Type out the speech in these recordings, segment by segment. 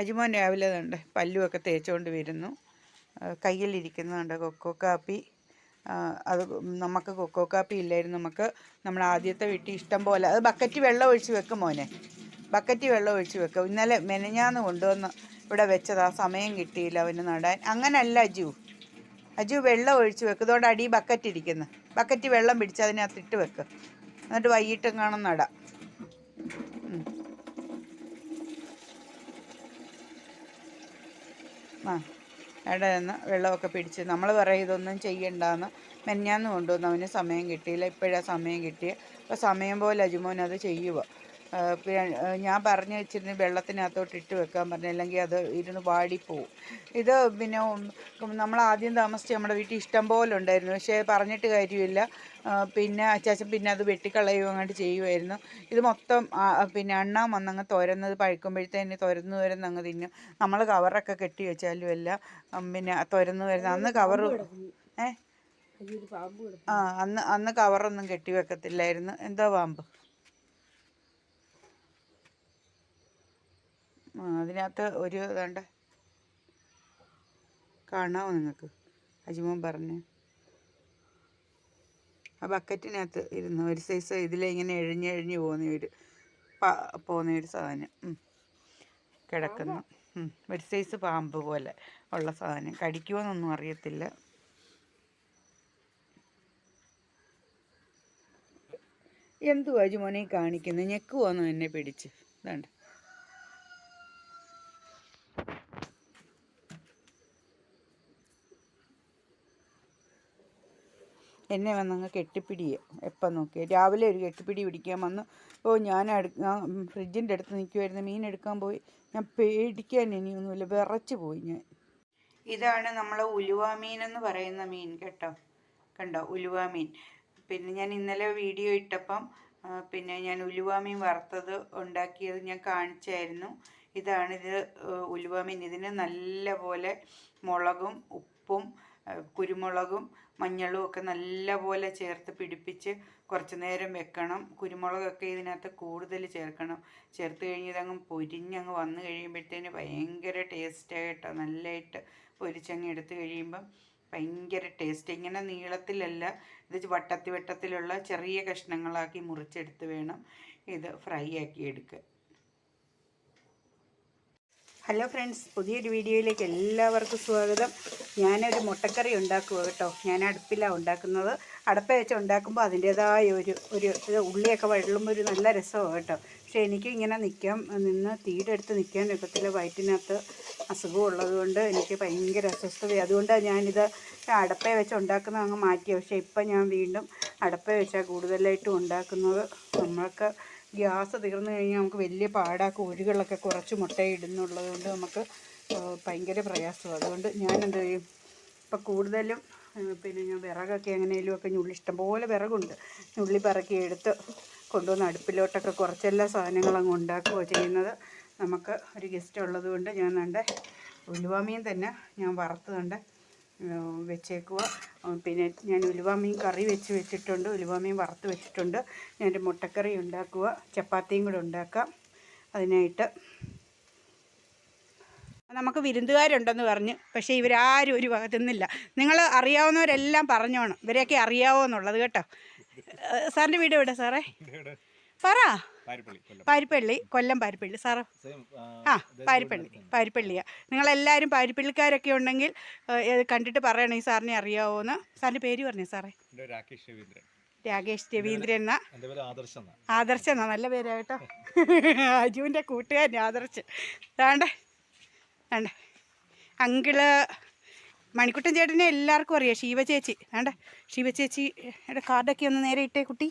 അജിമോൻ രാവിലെ ഉണ്ട് പല്ലുമൊക്കെ തേച്ചുകൊണ്ട് വരുന്നു. കയ്യിലിരിക്കുന്നുണ്ട് കൊക്കോ കാപ്പി. അത് നമുക്ക് കൊക്കോ കാപ്പി ഇല്ലായിരുന്നു. നമുക്ക് നമ്മൾ ആദ്യത്തെ വീട്ടിൽ ഇഷ്ടം പോലെ അത് ബക്കറ്റ് വെള്ളം ഒഴിച്ച് വെക്കും മോനെ. ബക്കറ്റ് വെള്ളം ഒഴിച്ച് വെക്കും. ഇന്നലെ മെനഞ്ഞാന്ന് കൊണ്ടുവന്ന് ഇവിടെ വെച്ചത്. ആ സമയം കിട്ടിയില്ല അവന് നടാൻ. അങ്ങനല്ല അജു. അജു വെള്ളം ഒഴിച്ച് വെക്കും. ഇതോടെ അടി ബക്കറ്റ് ഇരിക്കുന്നു. ബക്കറ്റ് വെള്ളം പിടിച്ച് അതിനകത്ത് ഇട്ട് വെക്ക്. എന്നിട്ട് വൈകിട്ടും കാണും നടാം. ആ അവിടെ നിന്ന് വെള്ളമൊക്കെ പിടിച്ച് നമ്മൾ പറയും ഇതൊന്നും ചെയ്യണ്ടെന്ന്. മെഞ്ഞാന്ന് കൊണ്ടുവന്നു അവന് സമയം കിട്ടിയില്ല. ഇപ്പോഴാണ് സമയം കിട്ടിയത് അപ്പോൾ സമയം പോലെ അജുമോൻ അത് ആ, ഞാൻ പറഞ്ഞു വെച്ചിരുന്നു വെള്ളത്തിനകത്തോട്ട് ഇട്ട് വെക്കാൻ പറഞ്ഞു അല്ലെങ്കിൽ അത് ഇരുന്ന് വാടിപ്പോവും. ഇത് പിന്നെ നമ്മൾ ആദ്യം താമസിച്ച് നമ്മുടെ വീട്ടിൽ ഇഷ്ടം പോലെ ഉണ്ടായിരുന്നു. പക്ഷേ പറഞ്ഞിട്ട് കാര്യമില്ല. പിന്നെ അച്ചാച്ചൻ പിന്നെ അത് വെട്ടിക്കളയുകയും അങ്ങോട്ട് ചെയ്യുമായിരുന്നു. ഇത് മൊത്തം പിന്നെ അണ്ണാൻ വന്നങ്ങ് തുരന്നത് പഴുക്കുമ്പോഴത്തേന് തുരന്ന് തുരന്ന് അങ്ങ് തിന്നു. നമ്മൾ കവറൊക്കെ കെട്ടി വെച്ചാലും അല്ല പിന്നെ തുരന്ന് വരുന്ന അന്ന് കവർ ഏ? ആ അന്ന് അന്ന് കവറൊന്നും കെട്ടി വെക്കത്തില്ലായിരുന്നു. എന്തോ പാമ്പ്? അതിനകത്ത് ഒരു വേണ്ട കാണാമോ നിങ്ങൾക്ക്? അജിമോൻ പറഞ്ഞു. ആ ബക്കറ്റിനകത്ത് ഇരുന്ന് ഒരു സൈസ് ഇതിലിങ്ങനെ എഴിഞ്ഞ് എഴിഞ്ഞ് പോകുന്ന ഒരു പോകുന്ന ഒരു സാധനം. കിടക്കുന്നു. ഒരു സൈസ് പാമ്പ് പോലെ ഉള്ള സാധനം. കടിക്കുമോന്നൊന്നും അറിയത്തില്ല. എന്തുവാ കാണിക്കുന്നു? കാണിക്കുന്നത് ഞെക്കുവാന്നോ എന്നെ പിടിച്ച്? ഇതാണ്ട്. എന്നെ വന്നങ്ങ് കെട്ടിപ്പിടിയെ. എപ്പം നോക്കിയേ? രാവിലെ ഒരു കെട്ടിപ്പിടി പിടിക്കാൻ വന്ന്. ഓ ഞാൻ അടു ഞാൻ ഫ്രിഡ്ജിന്റെ അടുത്ത് നിൽക്കുമായിരുന്നു മീൻ എടുക്കാൻ പോയി. ഞാൻ പേടിക്കാൻ ഇനിയൊന്നുമില്ല. വിറച്ച് പോയി ഞാൻ. ഇതാണ് നമ്മൾ ഉലുവ മീൻ എന്ന് പറയുന്ന മീൻ കേട്ടോ. കണ്ടോ? ഉലുവ മീൻ. പിന്നെ ഞാൻ ഇന്നലെ വീഡിയോ ഇട്ടപ്പം പിന്നെ ഞാൻ ഉലുവ മീൻ വറുത്തത് ഉണ്ടാക്കിയത് ഞാൻ കാണിച്ചായിരുന്നു. ഇതാണിത് ഉലുവ മീൻ. ഇതിന് നല്ല പോലെ മുളകും ഉപ്പും കുരുമുളകും മഞ്ഞളും ഒക്കെ നല്ലപോലെ ചേർത്ത് പിടിപ്പിച്ച് കുറച്ച് നേരം വെക്കണം. കുരുമുളകൊക്കെ ഇതിനകത്ത് കൂടുതൽ ചേർക്കണം. ചേർത്ത് കഴിഞ്ഞ് ഇതങ്ങ് പൊരിഞ്ഞങ്ങ് വന്നു കഴിയുമ്പോഴത്തേന് ഭയങ്കര ടേസ്റ്റായിട്ടോ നല്ലതായിട്ട് പൊരിച്ചങ്ങ് എടുത്തു കഴിയുമ്പം ഭയങ്കര ടേസ്റ്റ് ഇങ്ങനെ നീളത്തിലല്ല ഇത് വട്ടത്തി വട്ടത്തിലുള്ള ചെറിയ കഷ്ണങ്ങളാക്കി മുറിച്ചെടുത്ത് വേണം ഇത് ഫ്രൈ ആക്കി എടുക്കുക ഹലോ ഫ്രണ്ട്സ് പുതിയൊരു വീഡിയോയിലേക്ക് എല്ലാവർക്കും സ്വാഗതം. ഞാനൊരു മുട്ടക്കറി ഉണ്ടാക്കുക കേട്ടോ. ഞാൻ അടുപ്പിലാണ് ഉണ്ടാക്കുന്നത്. അടുപ്പ വെച്ച് ഉണ്ടാക്കുമ്പോൾ അതിന്റേതായ ഒരു ഒരു ഉള്ളിയൊക്കെ വഴളുമ്പോൾ ഒരു നല്ല രസമാണ് കേട്ടോ. പക്ഷേ എനിക്ക് ഇങ്ങനെ നിൽക്കാൻ നിന്ന് തീടെടുത്ത് നിൽക്കാൻ രൂപത്തിൽ വയറ്റിനകത്ത് അസുഖം ഉള്ളതുകൊണ്ട് എനിക്ക് ഭയങ്കര അസ്വസ്ഥത അതുകൊണ്ടാണ് ഞാനിത് അടപ്പ വെച്ച് ഉണ്ടാക്കുന്നത് അങ്ങ് മാറ്റിയത് പക്ഷേ ഇപ്പം ഞാൻ വീണ്ടും അടപ്പ വെച്ചാൽ കൂടുതലായിട്ടും ഉണ്ടാക്കുന്നത്. നമ്മൾക്ക് ഗ്യാസ് തീർന്നു കഴിഞ്ഞാൽ നമുക്ക് വലിയ പാടാ കോഴികളൊക്കെ കുറച്ച് മുട്ടയിടുന്നുള്ളത് കൊണ്ട് നമുക്ക് ഭയങ്കര പ്രയാസമാണ് അതുകൊണ്ട് ഞാൻ എന്ത് ചെയ്യും? ഇപ്പം കൂടുതലും പിന്നെ ഞാൻ വിറകൊക്കെ എങ്ങനെയും ഒക്കെ ഞുള്ളി ഇഷ്ടംപോലെ വിറകുണ്ട്. ഞുള്ളി പറക്കി എടുത്ത് കൊണ്ടുവന്ന് അടുപ്പിലോട്ടൊക്കെ കുറച്ചെല്ലാ സാധനങ്ങളും അങ്ങ് ഉണ്ടാക്കുകയോ ചെയ്യുന്നത്. നമുക്ക് ഒരു ഗസ്റ്റ് ഉള്ളത് കൊണ്ട് ഞാൻ കണ്ട് ഉലുവാമീൻ തന്നെ ഞാൻ വറുത്ത് കണ്ട് വെച്ചേക്കുക പിന്നെ ഞാൻ ഉലുവാമീൻ കറി വെച്ച് വെച്ചിട്ടുണ്ട്. ഉലുവാമീൻ വറുത്ത് വെച്ചിട്ടുണ്ട്. ഞാൻ ഒരു മുട്ടക്കറി ഉണ്ടാക്കുക. ചപ്പാത്തിയും കൂടെ ഉണ്ടാക്കാം അതിനായിട്ട്. നമുക്ക് വിരുന്നുകാരുണ്ടെന്ന് പറഞ്ഞ്. പക്ഷേ ഇവരാരും ഒരു ഭാഗത്തുനിന്നില്ല നിങ്ങൾ അറിയാവുന്നവരെല്ലാം പറഞ്ഞോണം. ഇവരെയൊക്കെ അറിയാവോ എന്നുള്ളത് കേട്ടോ. സാറിന്റെ വീട് എവിടെ സാറേ? പറ. പാരിപ്പള്ളി കൊല്ലം. പാരിപ്പള്ളി സാറ് ആ പാരിപ്പള്ളി പാരിപ്പള്ളിയാണ് നിങ്ങളെല്ലാവരും പാരിപ്പള്ളിക്കാരൊക്കെ ഉണ്ടെങ്കിൽ കണ്ടിട്ട് പറയണേ ഈ സാറിനെ അറിയാവോന്ന്. സാറിന്റെ പേര് പറഞ്ഞു സാറേ? രാകേഷ് രവീന്ദ്രൻ. രാകേഷ് രവീന്ദ്രൻ എന്ന. ആദർശ് എന്നാ. നല്ല പേരാ കേട്ടോ. അജുവിന്റെ കൂട്ടുകാരൻ ആദർശ്. വേണ്ടേ വേണ്ടേ. അങ്കിൾ മണിക്കുട്ടൻ ചേട്ടനെ എല്ലാവർക്കും അറിയാം ശിവ ചേച്ചി. വേണ്ട ശിവ ചേച്ചിയുടെ കാർഡൊക്കെ ഒന്ന് നേരെ ഇട്ടേ കുട്ടി.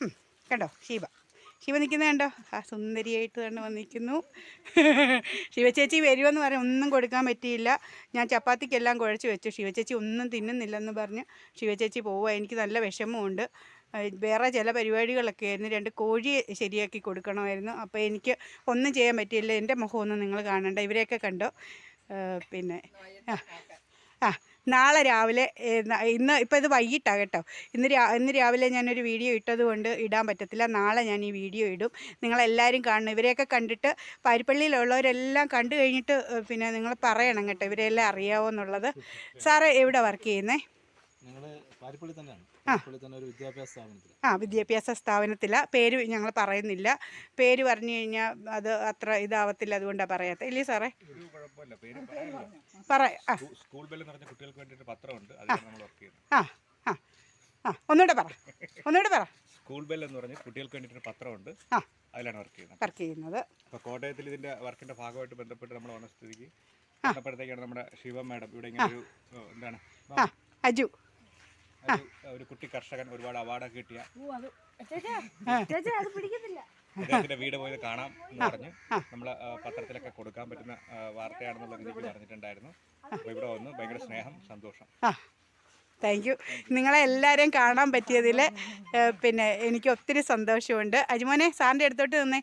കേട്ടോ കണ്ടോ ശിവ. ശിവ നിൽക്കുന്നത് കണ്ടോ? ആ സുന്ദരിയായിട്ട് തന്നെ വന്നിരിക്കുന്നു ശിവചേച്ചി വരുമെന്ന് പറയാം ഒന്നും കൊടുക്കാൻ പറ്റിയില്ല. ഞാൻ ചപ്പാത്തിക്കെല്ലാം കുഴച്ച് വെച്ചു. ശിവചേച്ചി ഒന്നും തിന്നുന്നില്ലെന്ന് പറഞ്ഞ് ശിവചേച്ചി പോവുക എനിക്ക് നല്ല വിഷമമുണ്ട്. വേറെ ചില പരിപാടികളൊക്കെ ആയിരുന്നു. രണ്ട് കോഴി ശരിയാക്കി കൊടുക്കണമായിരുന്നു. അപ്പോൾ എനിക്ക് ഒന്നും ചെയ്യാൻ പറ്റിയില്ല. എന്റെ മുഖമൊന്നും നിങ്ങൾ കാണണ്ട. ഇവരെയൊക്കെ കണ്ടോ? പിന്നെ ആ നാളെ രാവിലെ ഇന്ന് ഇപ്പോൾ ഇത് വൈകിട്ടാണ് കേട്ടോ. ഇന്ന് രാ ഇന്ന് രാവിലെ ഞാനൊരു വീഡിയോ ഇട്ടതുകൊണ്ട് ഇടാൻ പറ്റത്തില്ല. നാളെ ഞാൻ ഈ വീഡിയോ ഇടും. നിങ്ങളെല്ലാവരും കാണണം. ഇവരെയൊക്കെ കണ്ടിട്ട് പാരിപ്പള്ളിയിലുള്ളവരെല്ലാം കണ്ടു കഴിഞ്ഞിട്ട് പിന്നെ നിങ്ങൾ പറയണം കേട്ടോ. ഇവരെല്ലാം അറിയാവോ എന്നുള്ളത്. സാറ് എവിടെ വർക്ക് ചെയ്യുന്നേ? ഞങ്ങൾ പാരിപ്പള്ളി തന്നെയാണ്. വിദ്യാഭ്യാസ സ്ഥാപനത്തിൽ ആ വിദ്യാഭ്യാസ സ്ഥാപനത്തില. പേര് ഞങ്ങൾ പറയുന്നില്ല. പേര് പറഞ്ഞു കഴിഞ്ഞാൽ അത് അത്ര ഇതാവത്തില്ല അതുകൊണ്ടാണ് പറയാത്ത ഇല്ലേ സാറേ? ഒരു കുഴപ്പമില്ല. പേര് പറയാനില്ല. പറ ആ. സ്കൂൾ ബെൽ എന്ന് പറഞ്ഞ കുട്ടികൾക്ക് വേണ്ടിയിട്ട് പത്രമുണ്ട്. അതിലാണ് നമ്മൾ വർക്ക് ചെയ്യുന്നത് ആ ആ ആ. ഒന്നുകൂടെ പറ. ഒന്നുകൂടെ പറ. സ്കൂൾ ബെൽ എന്ന് പറഞ്ഞ് കുട്ടികൾക്ക് വേണ്ടിയിട്ട് പത്രമുണ്ട്. അതിലാണ് വർക്ക് ചെയ്യുന്നത്. വർക്ക് ചെയ്യുന്നത്. അപ്പോൾ കോട്ടയത്തിൽ ഇതിന്റെ വർക്കിന്റെ ഭാഗമായിട്ട് ബന്ധപ്പെട്ട് നമ്മൾ വന്ന സ്ഥിതിക്ക് വന്നപ്പോഴത്തേക്കാണ് നമ്മുടെ ശിവ മാഡം ഇവിടെ ഇങ്ങനെ ഒരു എന്താണ്? അജു. ഒരു കുട്ടി കർഷകൻ ഒരുപാട് അവാർഡൊക്കെ കിട്ടിയ. അദ്ദേഹത്തിന്റെ വീട് പോയി കാണാം എന്ന് പറഞ്ഞ്. നമ്മൾ പത്രത്തിലൊക്കെ കൊടുക്കാൻ പറ്റുന്ന വാർത്തയാണെന്നുള്ള രീതിയിൽ പറഞ്ഞിട്ടുണ്ടായിരുന്നു. അപ്പോൾ ഇവിടെ വന്നു. ഭയങ്കര സ്നേഹം സന്തോഷം. ആ. താങ്ക് യു നിങ്ങളെ എല്ലാവരെയും കാണാൻ പറ്റിയതിൽ പിന്നെ എനിക്ക് ഒത്തിരി സന്തോഷമുണ്ട്. അജിമോനെ സാറിന്റെ അടുത്തോട്ട് നിന്നേ.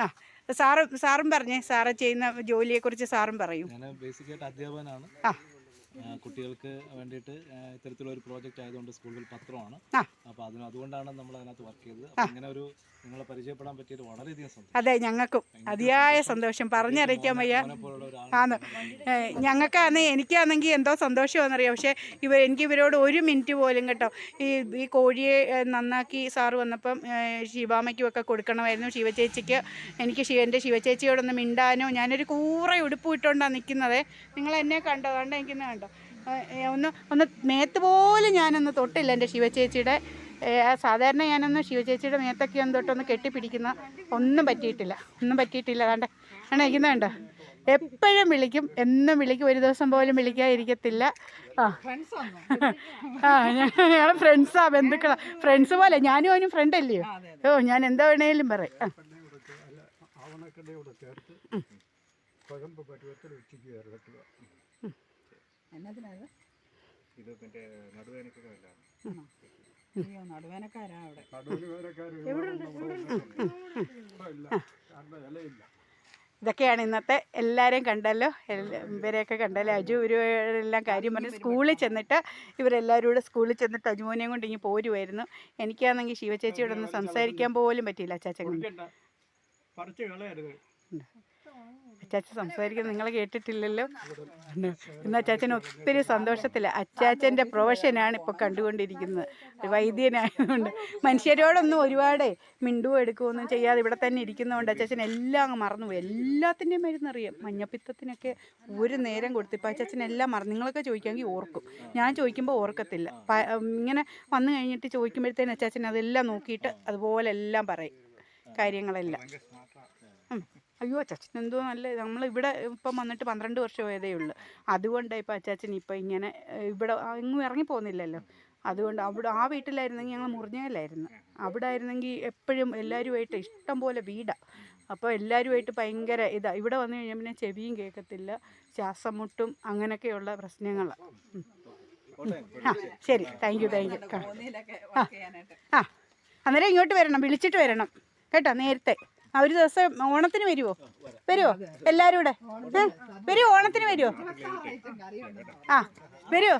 ആ സാറും സാറും പറഞ്ഞേ സാറ് ചെയ്യുന്ന ജോലിയെക്കുറിച്ച് സാറും പറയും. ഞാൻ ബേസിക്കായിട്ട് അധ്യാപകനാണ്. ആ. കുട്ടികൾക്ക് വേണ്ടിയിട്ട് ഇത്തരത്തിലൊരു ഇത്തരത്തിലുള്ള ഒരു പ്രോജക്റ്റ് ആയതുകൊണ്ട് സ്കൂളിൽ പത്രമാണ്. അപ്പോൾ അതിന് അതുകൊണ്ടാണ് നമ്മൾ അതിനകത്ത് വർക്ക് ചെയ്തത് അങ്ങനെ ഒരു നിങ്ങളെ പരിചയപ്പെടാൻ പറ്റിയത് വളരെയധികം സന്തോഷം. അതെ ഞങ്ങൾക്കും അതിയായ സന്തോഷം. പറഞ്ഞറിയിക്കാൻ വയ്യ. ആന്ന്. ഞങ്ങൾക്കാന്ന് എനിക്കാണെങ്കിൽ എന്തോ സന്തോഷമാണെന്നറിയാം. പക്ഷേ ഇവർ എനിക്ക് ഇവരോട് ഒരു മിനിറ്റ് പോലും കേട്ടോ. ഈ ഈ കോഴിയെ നന്നാക്കി സാറ് വന്നപ്പം ശിവാമയ്ക്കും ഒക്കെ കൊടുക്കണമായിരുന്നു ശിവചേച്ചിക്ക്. എനിക്ക് ശിവ എന്റെ ശിവചേച്ചിയോടൊന്ന് മിണ്ടാനോ ഞാനൊരു കൂറ ഉടുപ്പ് ഇട്ടുകൊണ്ടാണ് നിൽക്കുന്നത് നിങ്ങൾ എന്നെ കണ്ടോ? കണ്ടോ എനിക്കിന്ന് കണ്ടോ? ഒന്ന് ഒന്ന് മേത്ത് പോലും ഞാനൊന്ന് തൊട്ടില്ല എന്റെ ശിവചേച്ചിയുടെ. സാധാരണ ഞാനൊന്ന് ശിവചേച്ചിയുടെ മേത്തൊക്കെ ഒന്ന് തൊട്ടൊന്ന് കെട്ടിപ്പിടിക്കുന്ന ഒന്നും പറ്റിയിട്ടില്ല. ഒന്നും പറ്റിയിട്ടില്ല. അതാണ്ട് ആണ് ഇരിക്കുന്നുണ്ടോ എപ്പോഴും വിളിക്കും. എന്നും വിളിക്കും. ഒരു ദിവസം പോലും വിളിക്കാതിരിക്കത്തില്ല. ആ. ആ ഞങ്ങളെ ഫ്രണ്ട്സാ ബന്ധുക്കളാ. ഫ്രണ്ട്സ് പോലെ. ഞാനും അവനും ഫ്രണ്ട് അല്ലയോ? ഓ ഞാൻ എന്താ വേണേലും പറയും. ഇത് പിന്നെ നടുവേനക്കൊക്കെ വല്ലതാണ് അയ്യോ നടുവേനക്കാരാ അവിടെ. നടുവിനുകാരക്കാർ ഇല്ല. കാരണം ഇലയില്ല. ഇതൊക്കെയാണ് ഇന്നത്തെ എല്ലാവരെയും കണ്ടല്ലോ. എല്ലാ- ഇവരെയൊക്കെ കണ്ടല്ലോ? അജു ഇവരെല്ലാം കാര്യം പറഞ്ഞ് സ്കൂളിൽ ചെന്നിട്ട് ഇവരെല്ലാവരും കൂടെ സ്കൂളിൽ ചെന്നിട്ട് അജുമോനെയും കൊണ്ട് ഇങ്ങനെ പോരുമായിരുന്നു എനിക്കാണെങ്കിൽ ശിവചേച്ചിയോടൊന്ന് സംസാരിക്കാൻ പോലും പറ്റിയില്ല അച്ചാച്ചൻ കളയരുത്. അച്ചാച്ചൻ സംസാരിക്കുന്നത് നിങ്ങൾ കേട്ടിട്ടില്ലല്ലോ. ഇന്ന് അച്ചാച്ചൻ ഒത്തിരി സന്തോഷത്തില്ല അച്ചാച്ചന്റെ പ്രൊഫഷനാണ് ഇപ്പോൾ കണ്ടുകൊണ്ടിരിക്കുന്നത്. ഒരു വൈദ്യനായതുകൊണ്ട് മനുഷ്യരോടൊന്നും ഒരുപാട് മിണ്ടുവോ എടുക്കുകയൊന്നും ചെയ്യാതെ ഇവിടെ തന്നെ ഇരിക്കുന്നതുകൊണ്ട് അച്ചാച്ചൻ എല്ലാം അങ്ങ് മറന്നുപോയി എല്ലാത്തിന്റെയും മരുന്നറിയാം. മഞ്ഞപ്പിത്തത്തിനൊക്കെ ഒരു നേരം കൊടുത്തു ഇപ്പോൾ അച്ചാച്ചൻ എല്ലാം മറന്നു. നിങ്ങളൊക്കെ ചോദിക്കാമെങ്കിൽ ഓർക്കും. ഞാൻ ചോദിക്കുമ്പോൾ ഓർക്കത്തില്ല. ഇങ്ങനെ വന്നു കഴിഞ്ഞിട്ട് ചോദിക്കുമ്പോഴത്തേന് അച്ചാച്ചൻ അതെല്ലാം നോക്കിയിട്ട് അതുപോലെ എല്ലാം പറയും. കാര്യങ്ങളെല്ലാം. അയ്യോ അച്ചാച്ചൻ എന്തോ നല്ല നമ്മൾ ഇവിടെ ഇപ്പം വന്നിട്ട് പന്ത്രണ്ട് വർഷം ആയതേ ഉള്ളൂ. അതുകൊണ്ടാണ് ഇപ്പം അച്ചാച്ചൻ ഇപ്പം ഇങ്ങനെ ഇവിടെ എങ്ങും ഇറങ്ങി പോകുന്നില്ലല്ലോ. അതുകൊണ്ട് അവിടെ ആ വീട്ടിലായിരുന്നെങ്കിൽ ഞങ്ങൾ മുറിഞ്ഞയിലായിരുന്നു അവിടെ ആയിരുന്നെങ്കിൽ എപ്പോഴും എല്ലാവരുമായിട്ട് ഇഷ്ടം പോലെ വീടാണ് അപ്പോൾ എല്ലാവരുമായിട്ട് ഭയങ്കര ഇതാ. ഇവിടെ വന്നു കഴിഞ്ഞാൽ പിന്നെ ചെവിയും കേൾക്കത്തില്ല ശ്വാസം മുട്ടും അങ്ങനെയൊക്കെയുള്ള പ്രശ്നങ്ങളാണ് ആ ശരി. താങ്ക് യു താങ്ക് യു ആ. അന്നേരം ഇങ്ങോട്ട് വരണം. വിളിച്ചിട്ട് വരണം. കേട്ടോ നേരത്തെ. ആ ഒരു ദിവസം ഓണത്തിന് വരുമോ വരുമോ എല്ലാരും കൂടെ? വരുമോ ഓണത്തിന് വരുമോ ആ വരുമോ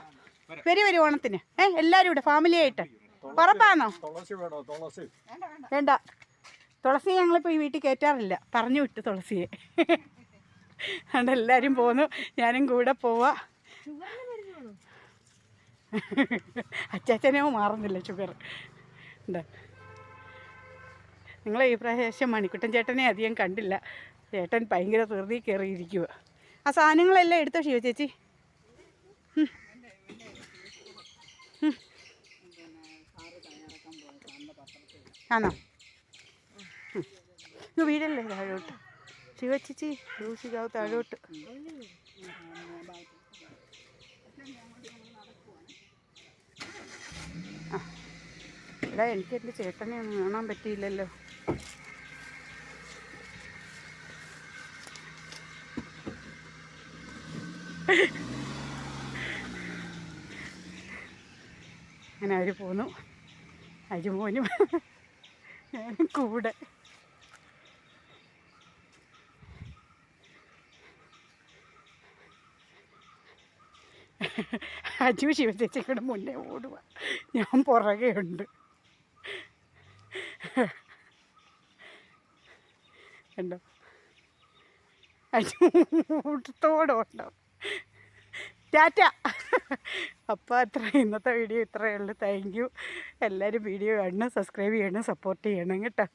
വരും വരും ഓണത്തിന്. ഏ എല്ലാവരും കൂടെ ഫാമിലി ആയിട്ട്. ഉറപ്പാണോ? വേണ്ട. തുളസി ഞങ്ങളിപ്പോൾ ഈ വീട്ടിൽ കയറ്റാറില്ല. പറഞ്ഞു വിട്ടു തുളസിയെ. അതുകൊണ്ട് എല്ലാവരും പോന്നു. ഞാനും കൂടെ പോവാ. അച്ചാച്ചനോ മാറുന്നില്ല ഷുഗർ. ഉണ്ട് നിങ്ങൾ ഈ പ്രാവശ്യം മണിക്കുട്ടൻ ചേട്ടനെ അധികം കണ്ടില്ല. ചേട്ടൻ ഭയങ്കര ധൃതി കയറിയിരിക്കുക ആ സാധനങ്ങളെല്ലാം എടുത്തോ ശിവ ചേച്ചി. ആണോ. ഇത് വീടല്ലേ താഴോട്ട്? ശിവ ചേച്ചി യൂസിക്കാവ് താഴോട്ട്. ആ. എടാ എനിക്ക് എന്റെ ചേട്ടനെ ഒന്നും കാണാൻ പറ്റിയില്ലല്ലോ. അങ്ങനെ അവർ പോന്നു. അജുമോനും കൂടെ. അജു ശിവചേച്ചിയുടെ മുന്നേ ഓടുക. ഞാൻ പുറകെ ഉണ്ട്. കണ്ടോ? അജു ഓട്ടത്തോടുണ്ടോ ടാറ്റ. അപ്പോൾ അത്ര. ഇന്നത്തെ വീഡിയോ ഇത്രയേ ഉള്ളൂ. താങ്ക് യു എല്ലാവരും വീഡിയോ കാണണം സബ്സ്ക്രൈബ് ചെയ്യണം സപ്പോർട്ട് ചെയ്യണം കേട്ടോ.